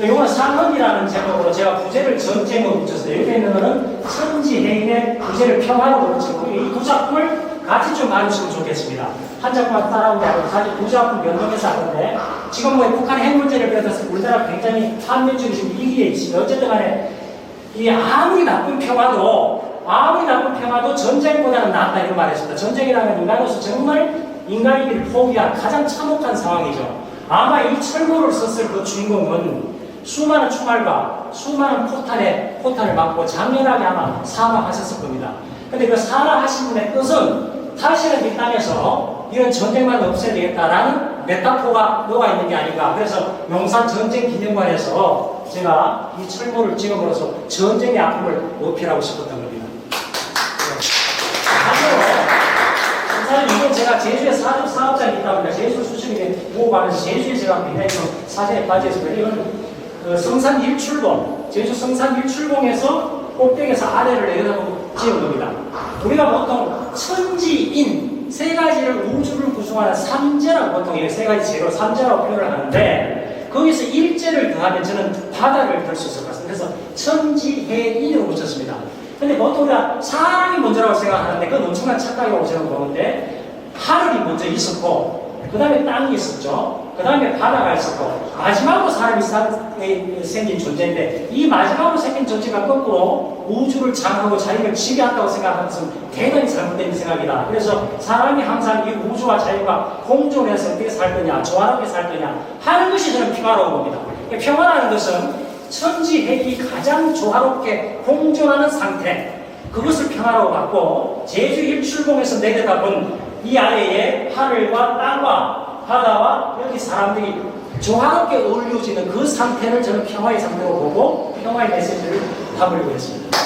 이거는 상헌이라는 제목으로 제가 부제를 전쟁으로 붙였어요. 여기 있는 거는 천지해인의 부제를 평화로 붙이고 이두 작품을 같이 좀 봐주시면 좋겠습니다. 한 작품만 따라오게 하고 사실 두 작품 연동해서 하는데 지금 뭐 북한 핵 문제를 비롯해서 우리나라 굉장히 한면적인 지금 위기에 있습니다. 어쨌든 간에 이 아무리 나쁜 평화도 아무리 나쁜 평화도 전쟁보다는 낫다 이런 말했습니다. 전쟁이라면 인간으로서 정말 인간이기를 포기한 가장 참혹한 상황이죠. 아마 이 철모를 썼을 그 주인공은 수많은 총알과 수많은 포탄에 포탄을 맞고 장렬하게 아마 사망하셨을 겁니다. 근데 그 사망하신 분의 뜻은 다시는 이 땅에서 이런 전쟁만 없애야 되겠다라는 메타포가 녹아 있는 게 아닌가. 그래서 용산 전쟁 기념관에서 제가 이 철모를 찍음으로써 전쟁의 아픔을 어필하고 싶었던 겁니다. 네. 사실 이건 제가 제주에 사, 사업장이 있다 보니까 제주 수출이 보호하면서 제주에 제가 굉장히 좀 사진에 빠져있습니다. 이건 그 성산 일출봉, 제주 성산 일출봉에서 꼭대기에서 아래를 내려다보고 지은 겁니다. 우리가 보통 천지인 세 가지를 우주를 구성하는 삼재라고 보통 이세 가지 재로 삼재라고 표현을 하는데 거기서 일제를 더하면 저는 바다를 들 수 있을 것 같습니다. 그래서 천지해인으로 붙였습니다. 근데 보통 우리가 사람이 먼저라고 생각하는데 그건 엄청난 착각이라고 저는 보는데 하늘이 먼저 있었고 그 다음에 땅이 있었죠. 그 다음에 바다가 있었고 마지막으로 사람이 생긴 존재인데 이 마지막으로 생긴 존재가 거꾸로 우주를 장하고 자기를 지배한다고 생각하는 것은 대단히 잘못된 생각이다. 그래서 사람이 항상 이 우주와 자유가 공존해서 어떻게 살 거냐, 조화롭게 살 거냐 하는 것이 저는 평화로운 겁니다. 평화라는 것은 천지 핵이 가장 조화롭게 공존하는 상태 그것을 평화라고 봤고 제주 일출봉에서 내려다본 이 아래에 하늘과 땅과 바다와 여기 사람들이 조화롭게 어울려지는 그 상태를 저는 평화의 상태로 보고 평화의 메시지를 담으려고 했습니다.